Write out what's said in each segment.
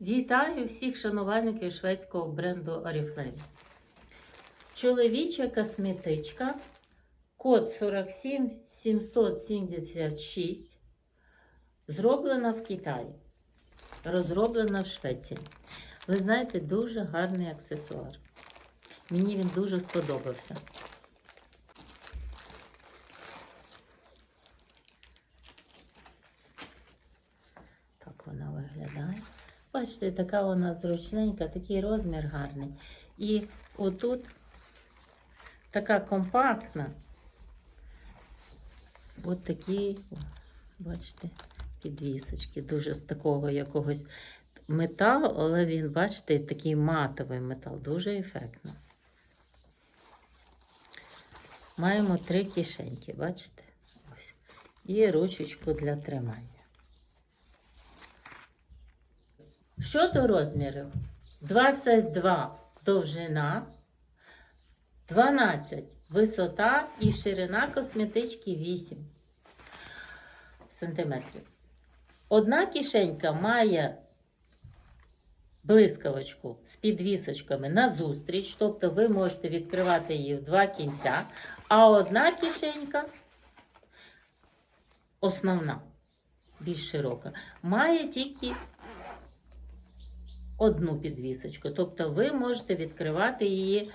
Вітаю всіх шанувальників шведського бренду Oriflame. Чоловіча косметичка, код 47776, зроблена в Китаї, розроблена в Швеції. Ви знаєте, дуже гарний аксесуар. Мені він дуже сподобався. Так вона виглядає. Бачите, така вона зручненька, такий розмір гарний. І отут така компактна. От такі, бачите, підвісочки. Дуже з такого якогось металу, але він, бачите, такий матовий метал, дуже ефектно. Маємо три кишеньки, бачите? Ось. І ручечку для тримання. Щодо розмірів, 22 довжина, 12 висота і ширина косметички 8 сантиметрів. Одна кишенька має блискавочку з підвісочками назустріч, тобто ви можете відкривати її в два кінця, а одна кишенька основна, більш широка, має тільки одну підвісочку. Тобто ви можете відкривати її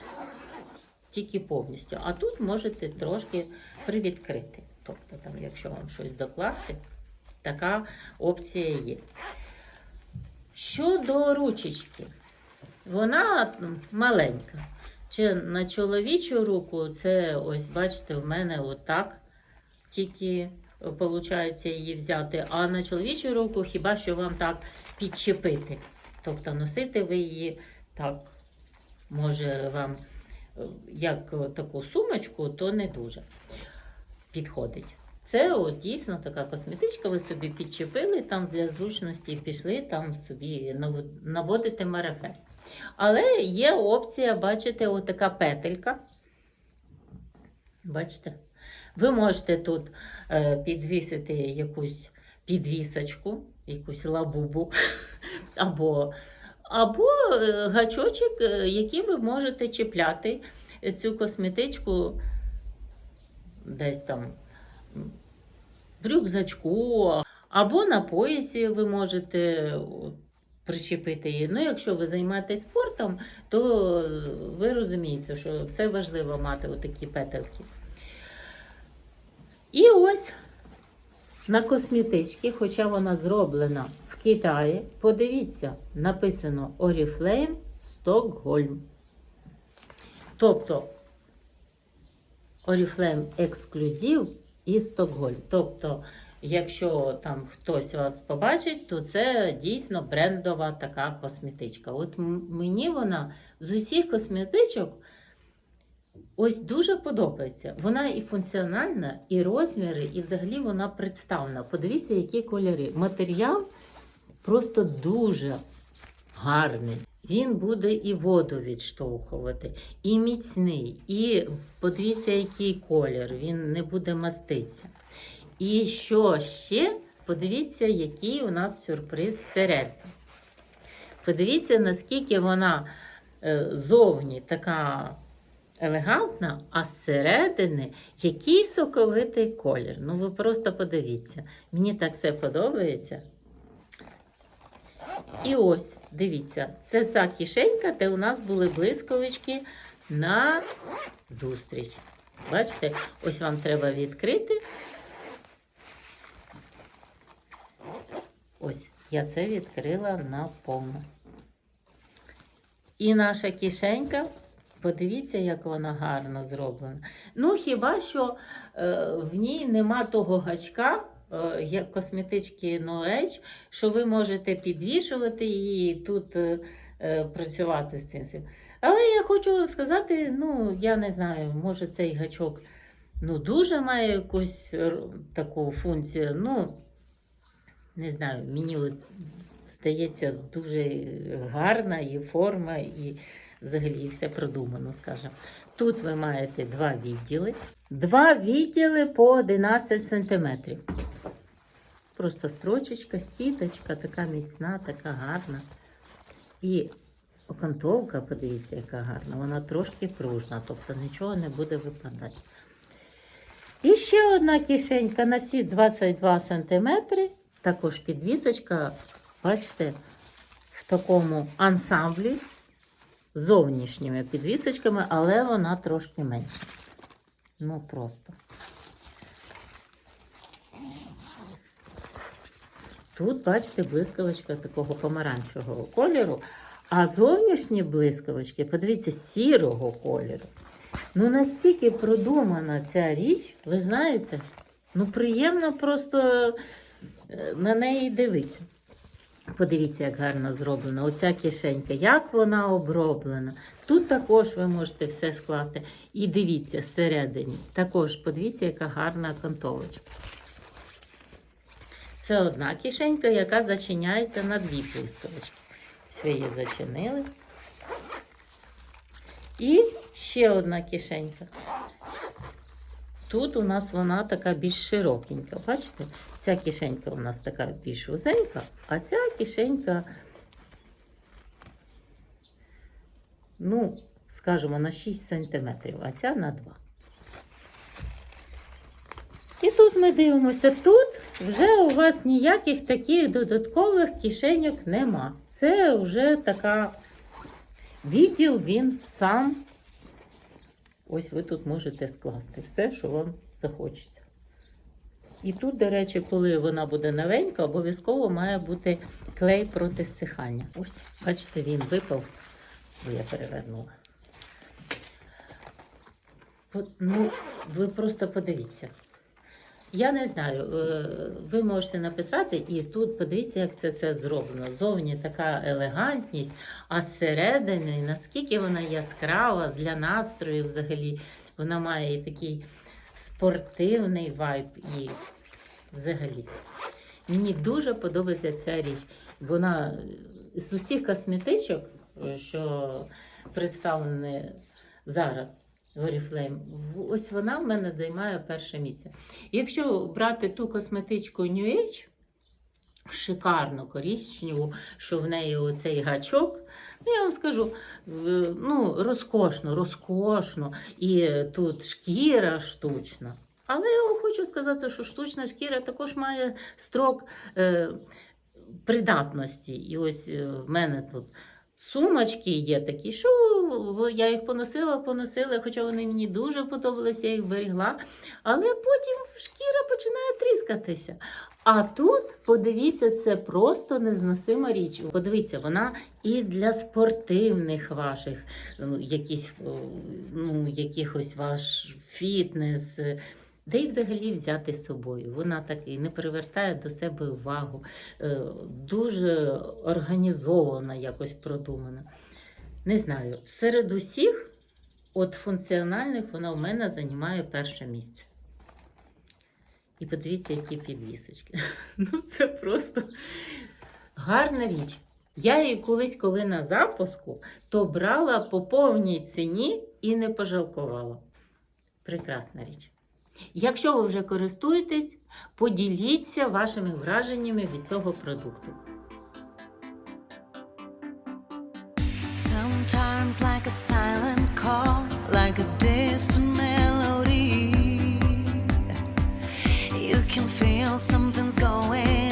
тільки повністю. А тут можете трошки привідкрити. Тобто, там, якщо вам щось докласти, така опція є. Щодо ручечки, вона маленька. Чи на чоловічу руку, це ось, бачите, в мене отак тільки виходить її взяти. А на чоловічу руку хіба що вам так підчепити. Тобто носити ви її так, може вам як таку сумочку, то не дуже підходить. Це от, дійсно така косметичка, ви собі підчепили там для зручності, пішли там собі наво- наводити марафет. Але є опція, бачите, отака петелька. Бачите? Ви можете тут е, підвісити якусь підвісочку, якусь лабубу, або, або е, гачочок, е, який ви можете чіпляти цю косметичку десь там в рюкзачку, або на поясі ви можете от, прищепити її. Ну, якщо ви займаєтесь спортом, то ви розумієте, що це важливо мати отакі петельки. І ось на косметичці, хоча вона зроблена в Китаї, подивіться, написано Oriflame Stockholm. Тобто Oriflame ексклюзив і Стокгольм. Тобто, якщо там хтось вас побачить, то це дійсно брендова така косметичка. От мені вона з усіх косметичок ось дуже подобається. Вона і функціональна, і розміри, і взагалі вона представлена. Подивіться, які кольори. Матеріал просто дуже гарний. Він буде і воду відштовхувати, і міцний, і подивіться, який колір, він не буде маститися. І що ще? Подивіться, який у нас сюрприз всередині. Подивіться, наскільки вона е, зовні така елегантна, а зсередини який соковитий колір. Ну, ви просто подивіться. Мені так це подобається. І ось, дивіться, це ця кишенька, де у нас були блискавички на зустріч. Бачите, ось вам треба відкрити. Ось, я це відкрила наповну. І наша кишенька, подивіться, як вона гарно зроблена. Ну, хіба що е, в ній нема того гачка, е, як косметички No Edge, що ви можете підвішувати її і тут е, е, працювати з цим. Але я хочу вам сказати, ну, я не знаю, може цей гачок ну, дуже має якусь таку функцію. Ну, не знаю, мені здається дуже гарна і форма, і взагалі все продумано, скажімо. Тут ви маєте два відділи. Два відділи по 11 см. Просто строчечка, сіточка, така міцна, така гарна. І окантовка, подивіться, яка гарна, вона трошки пружна, тобто нічого не буде випадати. І ще одна кишенька на всі 22 см. Також підвісочка, бачите, в такому ансамблі зовнішніми підвісочками, але вона трошки менша. Ну просто. Тут, бачите, блискавочка такого помаранчевого кольору, а зовнішні блискавочки, подивіться, сірого кольору. Ну, настільки продумана ця річ, ви знаєте, ну приємно просто е, на неї дивитися. Подивіться, як гарно зроблена. Оця кишенька, як вона оброблена. Тут також ви можете все скласти. І дивіться, всередині. Також подивіться, яка гарна кантовочка. Це одна кишенька, яка зачиняється на дві блискавочки. Ось ви її зачинили. І ще одна кишенька. Тут у нас вона така більш широкенька. Бачите? Ця кишенька у нас така більш вузенька, а ця кишенька, ну, скажімо, на 6 см, а ця на 2. І тут ми дивимося, тут вже у вас ніяких таких додаткових кишеньок нема. Це вже така відділ, він сам. Ось ви тут можете скласти все, що вам захочеться. І тут, до речі, коли вона буде новенька, обов'язково має бути клей проти сихання. Ось, бачите, він випав, бо я перевернула. Ну, ви просто подивіться. Я не знаю, е, ви можете написати, і тут подивіться, як це все зроблено. Зовні така елегантність, а зсередини, наскільки вона яскрава для настрою взагалі. Вона має і такий спортивний вайб і взагалі. Мені дуже подобається ця річ. Вона з усіх косметичок, що представлені зараз в Oriflame, ось вона в мене займає перше місце. Якщо брати ту косметичку New Age, шикарно коричневу, що в неї оцей гачок, ну я вам скажу, ну, розкошно, розкошно, і тут шкіра штучна. Але я вам хочу сказати, що штучна шкіра також має строк е, придатності. І ось е, в мене тут сумочки є такі, що я їх поносила, поносила, хоча вони мені дуже подобалися, я їх берегла. Але потім шкіра починає тріскатися. А тут, подивіться, це просто незносима річ. Подивіться, вона і для спортивних ваших ну, якісь, ну, якихось ваш фітнес. Де й взагалі взяти з собою? Вона так і не привертає до себе увагу, е, дуже організована, якось продумана. Не знаю, серед усіх, от функціональних, вона в мене займає перше місце. І подивіться, які підвісочки. Ну, це просто гарна річ. Я її колись, коли на запуску, то брала по повній ціні і не пожалкувала. Прекрасна річ. Якщо ви вже користуєтесь, поділіться вашими враженнями від цього продукту. Sometimes, like a silent call, like a distant melody, you can feel something's going